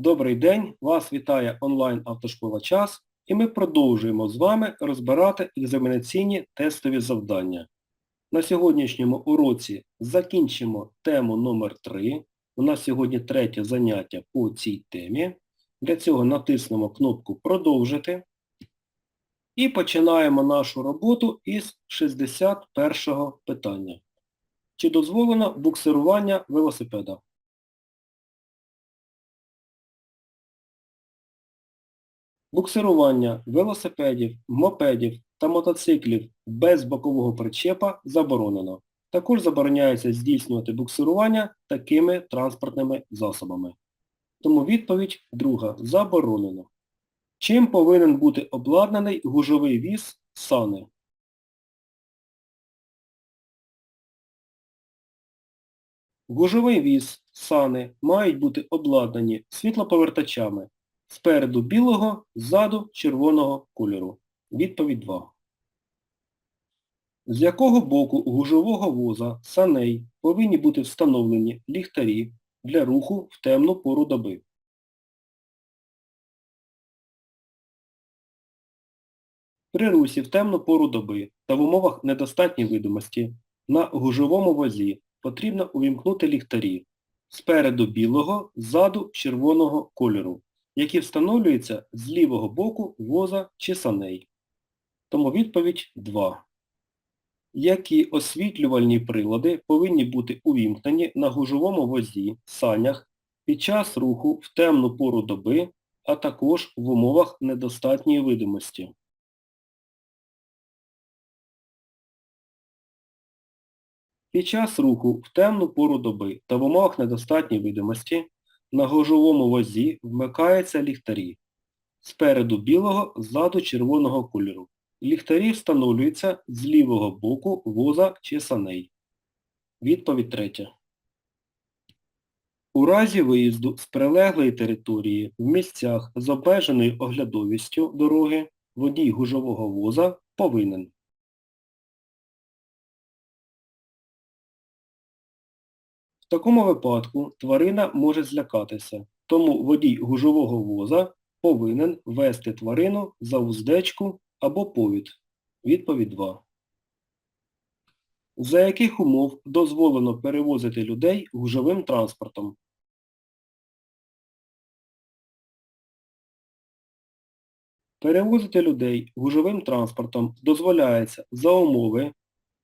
Добрий день! Вас вітає онлайн автошкола час і ми продовжуємо з вами розбирати екзаменаційні тестові завдання. На сьогоднішньому уроці закінчимо тему номер 3 У нас сьогодні третє заняття по цій темі. Для цього натиснемо кнопку Продовжити і починаємо нашу роботу із 61 питання. Чи дозволено буксирування велосипеда? Буксирування велосипедів, мопедів та мотоциклів без бокового причепа заборонено. Також забороняється здійснювати буксирування такими транспортними засобами. Тому відповідь друга. Заборонено. Чим повинен бути обладнаний гужовий віз сани? Гужовий віз сани мають бути обладнані світлоповертачами спереду білого, ззаду червоного кольору. Відповідь 2. З якого боку гужового воза саней повинні бути встановлені ліхтарі для руху в темну пору доби? При русі в темну пору доби та в умовах недостатньої видимості на гужовому возі потрібно увімкнути ліхтарі спереду білого, ззаду червоного кольору, які встановлюються з лівого боку воза чи саней. Тому відповідь 2. Які освітлювальні прилади повинні бути увімкнені на гужовому возі, санях під час руху в темну пору доби, а також в умовах недостатньої видимості? Під час руху в темну пору доби та в умовах недостатньої видимості на гужовому возі вмикаються ліхтарі спереду білого, ззаду червоного кольору. Ліхтарі встановлюються з лівого боку воза чи саней. Відповідь третя. У разі виїзду з прилеглої території в місцях з обмеженою оглядовістю дороги водій гужового воза повинен В такому випадку тварина може злякатися, тому водій гужового воза повинен вести тварину за вуздечку або повід. Відповідь 2. За яких умов дозволено перевозити людей гужовим транспортом? Перевозити людей гужовим транспортом дозволяється за умови,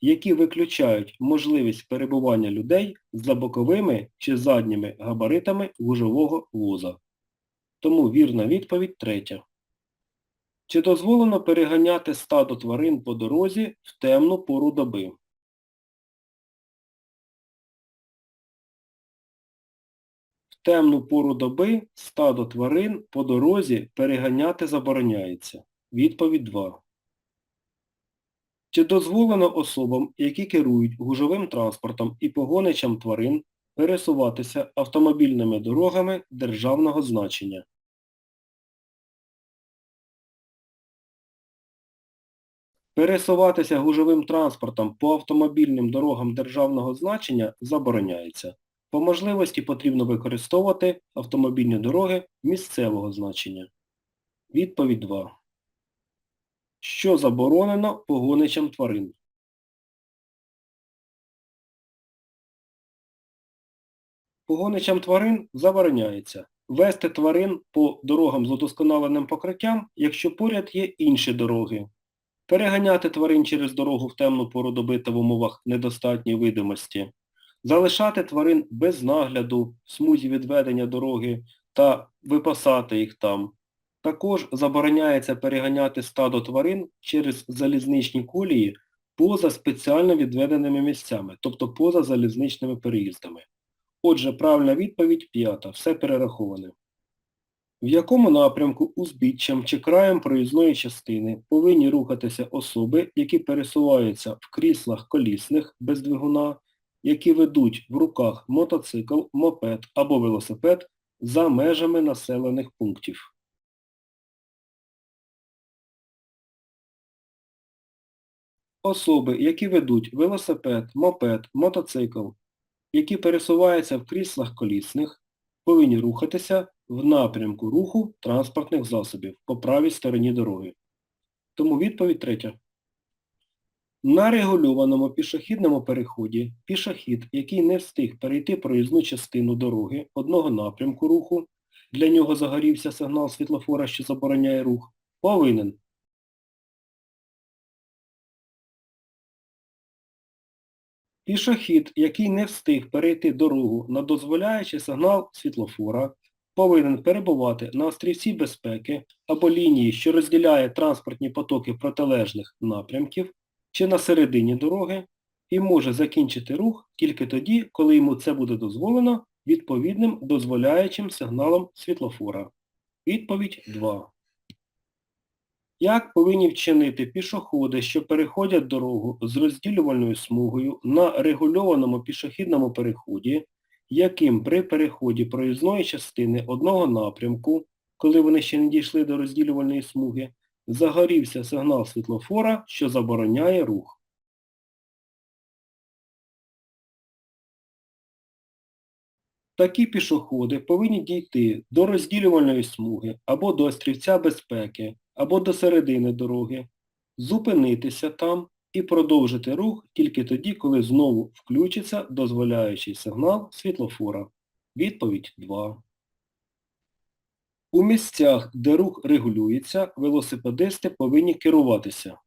які виключають можливість перебування людей за боковими чи задніми габаритами гужового воза. Тому вірна відповідь третя. Чи дозволено переганяти стадо тварин по дорозі в темну пору доби? В темну пору доби стадо тварин по дорозі переганяти забороняється. Відповідь 2. Чи дозволено особам, які керують гужовим транспортом і погоничам тварин, пересуватися автомобільними дорогами державного значення? Пересуватися гужовим транспортом по автомобільним дорогам державного значення забороняється. По можливості потрібно використовувати автомобільні дороги місцевого значення. Відповідь 2. Що заборонено погоничам тварин? Погоничам тварин забороняється вести тварин по дорогам з удосконаленим покриттям, якщо поряд є інші дороги. Переганяти тварин через дорогу в темну пору доби та в умовах недостатньої видимості. Залишати тварин без нагляду в смузі відведення дороги та випасати їх там. Також забороняється переганяти стадо тварин через залізничні колії поза спеціально відведеними місцями, тобто поза залізничними переїздами. Отже, правильна відповідь п'ята. Все перераховане. В якому напрямку узбіччям чи краєм проїзної частини повинні рухатися особи, які пересуваються в кріслах колісних без двигуна, які ведуть в руках мотоцикл, мопед або велосипед за межами населених пунктів? Особи, які ведуть велосипед, мопед, мотоцикл, які пересуваються в кріслах колісних, повинні рухатися в напрямку руху транспортних засобів по правій стороні дороги. Тому відповідь третя. На регульованому пішохідному переході пішохід, який не встиг перейти проїзну частину дороги одного напрямку руху, для нього загорівся сигнал світлофора, що забороняє рух, повинен Пішохід, який не встиг перейти дорогу на дозволяючий сигнал світлофора, повинен перебувати на острівці безпеки або лінії, що розділяє транспортні потоки протилежних напрямків, чи на середині дороги, і може закінчити рух тільки тоді, коли йому це буде дозволено відповідним дозволяючим сигналом світлофора. Відповідь 2. Як повинні вчинити пішоходи, що переходять дорогу з розділювальною смугою на регульованому пішохідному переході, яким при переході проїзної частини одного напрямку, коли вони ще не дійшли до розділювальної смуги, загорівся сигнал світлофора, що забороняє рух. Такі пішоходи повинні дійти до розділювальної смуги або до острівця безпеки, або до середини дороги, зупинитися там і продовжити рух тільки тоді, коли знову включиться дозволяючий сигнал світлофора. Відповідь 2. У місцях, де рух регулюється, велосипедисти повинні керуватися.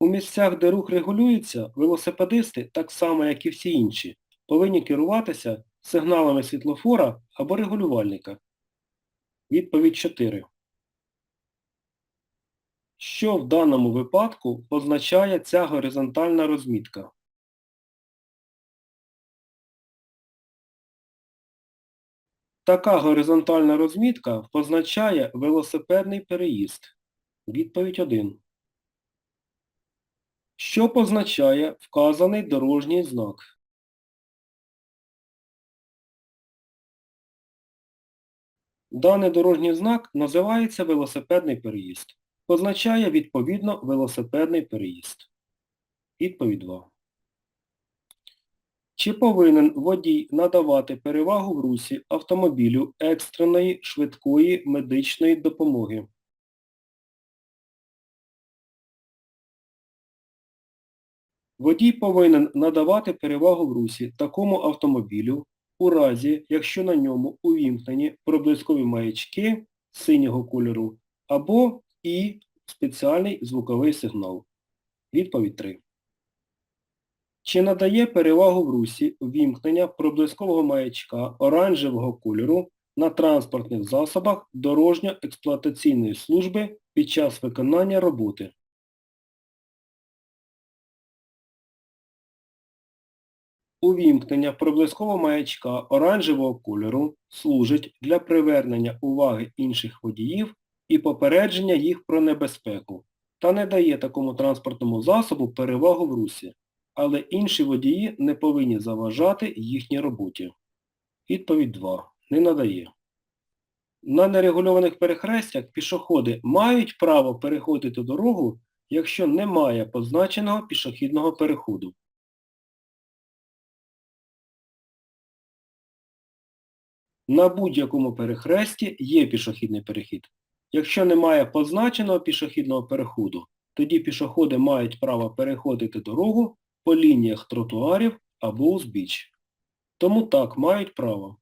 У місцях, де рух регулюється, велосипедисти, так само як і всі інші, повинні керуватися сигналами світлофора або регулювальника. Відповідь 4. Що в даному випадку означає ця горизонтальна розмітка? Така горизонтальна розмітка позначає велосипедний переїзд. Відповідь 1. Що позначає вказаний дорожній знак? Даний дорожній знак називається велосипедний переїзд. Позначає відповідно велосипедний переїзд. Відповідь 2. Чи повинен водій надавати перевагу в русі автомобілю екстреної швидкої медичної допомоги? Водій повинен надавати перевагу в русі такому автомобілю у разі, якщо на ньому увімкнені проблискові маячки синього кольору або і спеціальний звуковий сигнал. Відповідь 3. Чи надає перевагу в русі вімкнення проблискового маячка оранжевого кольору на транспортних засобах дорожньо-експлуатаційної служби під час виконання роботи? Увімкнення проблискового маячка оранжевого кольору служить для привернення уваги інших водіїв і попередження їх про небезпеку та не дає такому транспортному засобу перевагу в русі, але інші водії не повинні заважати їхній роботі. Відповідь 2. Не надає. На нерегульованих перехрестях пішоходи мають право переходити дорогу, якщо немає позначеного пішохідного переходу. На будь-якому перехресті є пішохідний перехід. Якщо немає позначеного пішохідного переходу, тоді пішоходи мають право переходити дорогу по лініях тротуарів або узбіч. Тому так мають право.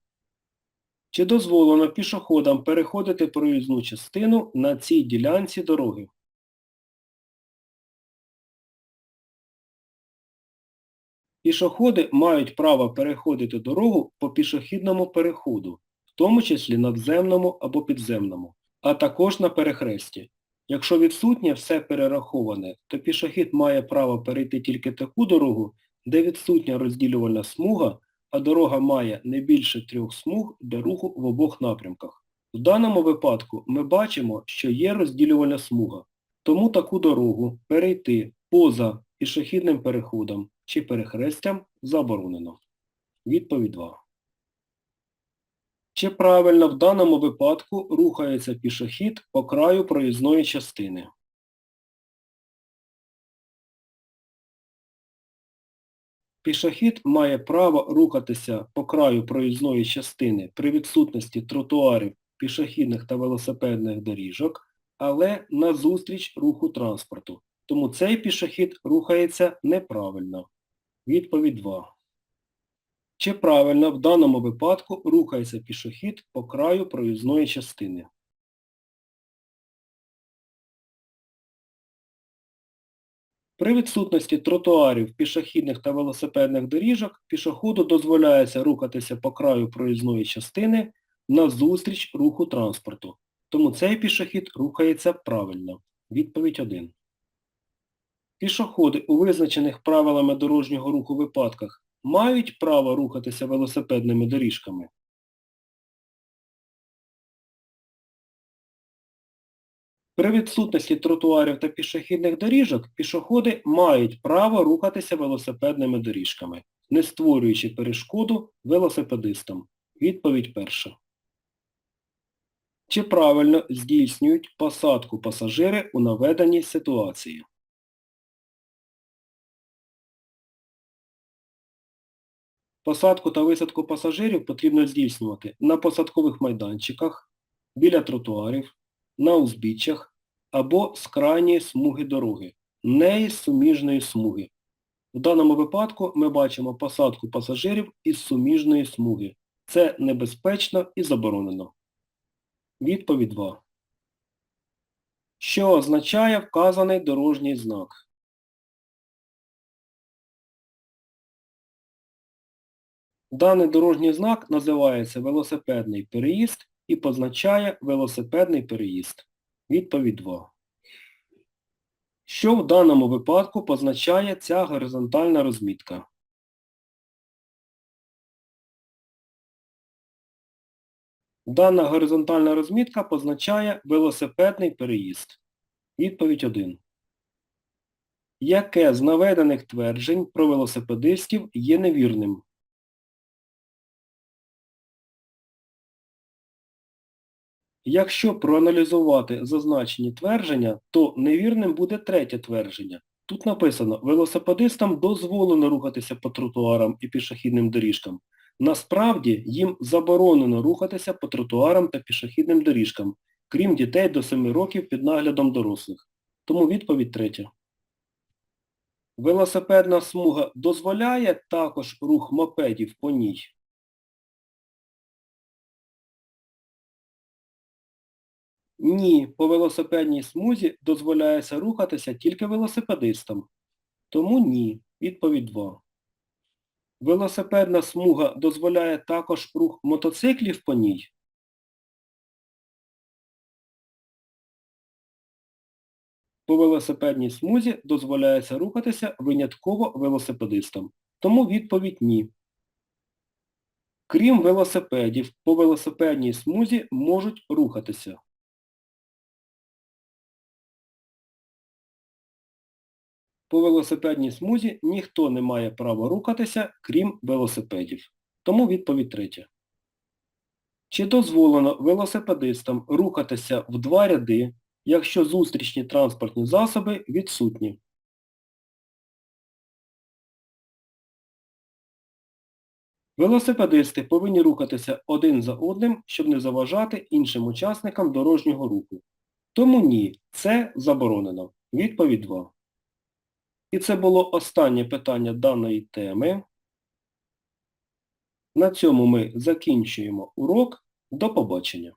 Чи дозволено пішоходам переходити проїзну частину на цій ділянці дороги? Пішоходи мають право переходити дорогу по пішохідному переходу, в тому числі надземному або підземному, а також на перехресті. Якщо відсутнє все перераховане, то пішохід має право перейти тільки таку дорогу, де відсутня розділювальна смуга, а дорога має не більше трьох смуг для руху в обох напрямках. В даному випадку ми бачимо, що є розділювальна смуга, тому таку дорогу перейти поза пішохідним переходом чи перехрестям заборонено. Відповідь 2. Чи правильно в даному випадку рухається пішохід по краю проїзної частини? Пішохід має право рухатися по краю проїзної частини при відсутності тротуарів, пішохідних та велосипедних доріжок, але назустріч руху транспорту. Тому цей пішохід рухається неправильно. Відповідь 2. Чи правильно в даному випадку рухається пішохід по краю проїзної частини? При відсутності тротуарів, пішохідних та велосипедних доріжок пішоходу дозволяється рухатися по краю проїзної частини назустріч руху транспорту. Тому цей пішохід рухається правильно. Відповідь 1. Пішоходи у визначених правилами дорожнього руху випадках мають право рухатися велосипедними доріжками? При відсутності тротуарів та пішохідних доріжок пішоходи мають право рухатися велосипедними доріжками, не створюючи перешкоду велосипедистам. Відповідь перша. Чи правильно здійснюють посадку пасажири у наведеній ситуації? Посадку та висадку пасажирів потрібно здійснювати на посадкових майданчиках, біля тротуарів, на узбіччях або з крайньої смуги дороги, не із суміжної смуги. В даному випадку ми бачимо посадку пасажирів із суміжної смуги. Це небезпечно і заборонено. Відповідь 2. Що означає вказаний дорожній знак? Даний дорожній знак називається велосипедний переїзд і позначає велосипедний переїзд. Відповідь 2. Що в даному випадку позначає ця горизонтальна розмітка? Дана горизонтальна розмітка позначає велосипедний переїзд. Відповідь 1. Яке з наведених тверджень про велосипедистів є невірним? Якщо проаналізувати зазначені твердження, то невірним буде третє твердження. Тут написано, велосипедистам дозволено рухатися по тротуарам і пішохідним доріжкам. Насправді їм заборонено рухатися по тротуарам та пішохідним доріжкам, крім дітей до 7 років під наглядом дорослих. Тому відповідь третя. Велосипедна смуга дозволяє також рух мопедів по ній. Ні, по велосипедній смузі дозволяється рухатися тільки велосипедистам. Тому ні. Відповідь 2. Велосипедна смуга дозволяє також рух мотоциклів по ній. По велосипедній смузі дозволяється рухатися винятково велосипедистам. Тому відповідь ні. Крім велосипедів, по велосипедній смузі можуть рухатися. По велосипедній смузі ніхто не має права рухатися, крім велосипедів. Тому відповідь третя. Чи дозволено велосипедистам рухатися в два ряди, якщо зустрічні транспортні засоби відсутні? Велосипедисти повинні рухатися один за одним, щоб не заважати іншим учасникам дорожнього руху. Тому ні, це заборонено. Відповідь 2. І це було останнє питання даної теми. На цьому ми закінчуємо урок. До побачення.